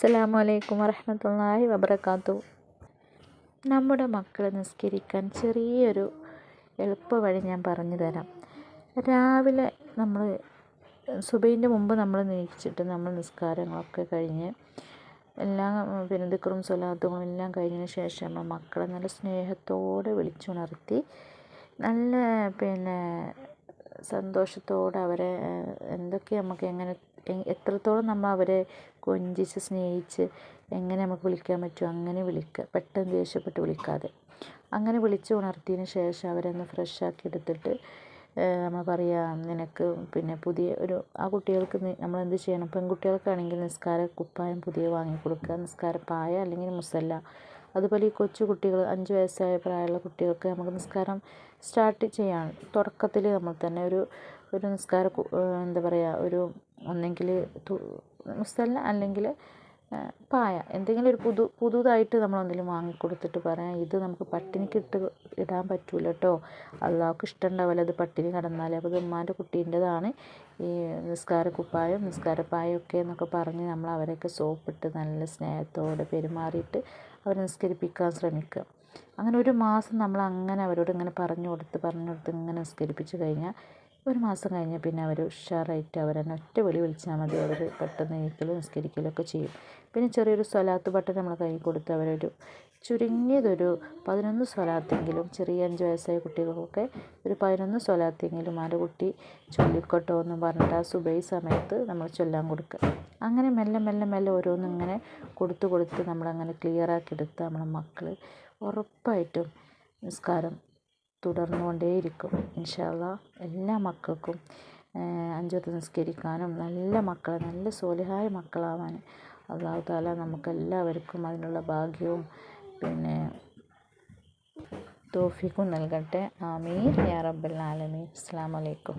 അസ്സലാമു അലൈക്കും വറഹ്മത്തുള്ളാഹി വബർക്കാത്തു നമ്മുടെ മക്കൾ നിസ്കരിക്കാൻ ചെറിയൊരു എളുപ്പ വഴി ഞാൻ പറഞ്ഞു തരാം. രാവിലെ നമ്മൾ സുബൈന്റെ മുമ്പ് നമ്മൾ നീച്ചിട്ട് നമ്മൾ നിസ്കാരങ്ങളൊക്കെ കഴിഞ്ഞ് എല്ലാം പിന്നെ സ്വലാത്തുകളും സ്വലാത്തും എല്ലാം കഴിഞ്ഞതിന് ശേഷം മക്കളെ നല്ല സ്നേഹത്തോടെ വിളിച്ചുണർത്തി നല്ല പിന്നെ സന്തോഷത്തോടെ അവരെ എന്തൊക്കെ നമുക്ക് എങ്ങനെ എത്രത്തോളം നമ്മൾ അവരെ കൊഞ്ചിച്ച് സ്നേഹിച്ച് എങ്ങനെ നമുക്ക് വിളിക്കാൻ പറ്റുമോ അങ്ങനെ വിളിക്കുക പെട്ടെന്ന് ദേഷ്യപ്പെട്ട് വിളിക്കാതെ. അങ്ങനെ വിളിച്ച് ഉണർത്തിയതിന് ശേഷം അവരൊന്ന് ഫ്രഷാക്കി എടുത്തിട്ട് നമ്മൾ പറയുക നിനക്ക് പിന്നെ പുതിയ ഒരു ആ കുട്ടികൾക്ക് നമ്മൾ എന്ത് ചെയ്യണം? പെൺകുട്ടികൾക്കാണെങ്കിൽ നിസ്കാര കുപ്പായം പുതിയ വാങ്ങി കൊടുക്കുക. നിസ്കാര പായ അല്ലെങ്കിൽ മുസല്ല. അതുപോലെ ഈ കൊച്ചു കുട്ടികൾ അഞ്ച് വയസ്സായ പ്രായമുള്ള കുട്ടികൾക്ക് നമുക്ക് നിസ്കാരം സ്റ്റാർട്ട് ചെയ്യാൻ തുടക്കത്തിൽ നമ്മൾ തന്നെ ഒരു ഒരു നിസ്കാര എന്താ പറയുക ഒരു ഒന്നെങ്കിൽ മുസല്ല അല്ലെങ്കിൽ പായ. എന്തെങ്കിലും ഒരു പുതു പുതുതായിട്ട് നമ്മൾ എന്തെങ്കിലും വാങ്ങിക്കൊടുത്തിട്ട് പറയാം ഇത് നമുക്ക് പട്ടിണിക്ക് ഇട്ട് ഇടാൻ പറ്റൂല കേട്ടോ അള്ളാഹ്ക്ക് ഇഷ്ടമുണ്ടാവില്ല അത് പട്ടിണി കിടന്നാൽ അപ്പോൾ ഉമ്മാന്റെ കുട്ടീന്റെതാണ്. ഈ നിസ്കാര കുപ്പായം നിസ്കാര പായൊക്കെ എന്നൊക്കെ പറഞ്ഞ് നമ്മൾ അവരെയൊക്കെ സോപ്പിട്ട് നല്ല സ്നേഹത്തോടെ പെരുമാറിയിട്ട് അവരെ നിസ്കരിപ്പിക്കാൻ ശ്രമിക്കുക. അങ്ങനെ ഒരു മാസം നമ്മൾ അങ്ങനെ അവരോട് ഇങ്ങനെ പറഞ്ഞു കൊടുത്ത് പറഞ്ഞു കൊടുത്ത് ഇങ്ങനെ നിസ്കരിപ്പിച്ച് കഴിഞ്ഞാൽ ഒരു മാസം കഴിഞ്ഞാൽ പിന്നെ അവർ ഉഷാറായിട്ട് അവരെന്നെ ഒറ്റ വിളി വിളിച്ചാൽ മതി. അവർ പെട്ടെന്ന് എണീക്കലും നിസ്കരിക്കലും ഒക്കെ ചെയ്യും. പിന്നെ ചെറിയൊരു സ്വലാത്ത് പട്ടം നമ്മൾ കൈ കൊടുത്ത് അവരൊരു ചുരുങ്ങിയതൊരു പതിനൊന്ന് സ്വലാത്തെങ്കിലും ചെറിയ അഞ്ച് വയസ്സായ കുട്ടികൾക്കൊക്കെ ഒരു പതിനൊന്ന് സ്വലാത്തെങ്കിലും ആരുടെ കുട്ടി ചൊല്ലിക്കോട്ടോ എന്ന് പറഞ്ഞിട്ട് ആ സുബൈ സമയത്ത് നമ്മൾ ചൊല്ലാൻ കൊടുക്കുക അങ്ങനെ മെല്ലെ മെല്ലെ മെല്ലെ ഓരോന്നും ഇങ്ങനെ കൊടുത്ത് കൊടുത്ത് നമ്മളങ്ങനെ ക്ലിയറാക്കി എടുത്ത് നമ്മളെ മക്കൾ ഉറപ്പായിട്ടും നിസ്കാരം തുടർന്നുകൊണ്ടേയിരിക്കും. ഇൻഷാല്ല എല്ലാ മക്കൾക്കും അഞ്ചോത്ത് നിസ്കരിക്കാനും നല്ല മക്കളെ നല്ല സോലിഹായ മക്കളാവാൻ അള്ളാഹു താല നമുക്കെല്ലാവർക്കും അതിനുള്ള ഭാഗ്യവും പിന്നെ തോഫിക്കും നൽകട്ടെ. ആമീൻ. യാ റബ്ബൽ ആലമീൻ. അസ്സാം വലൈക്കും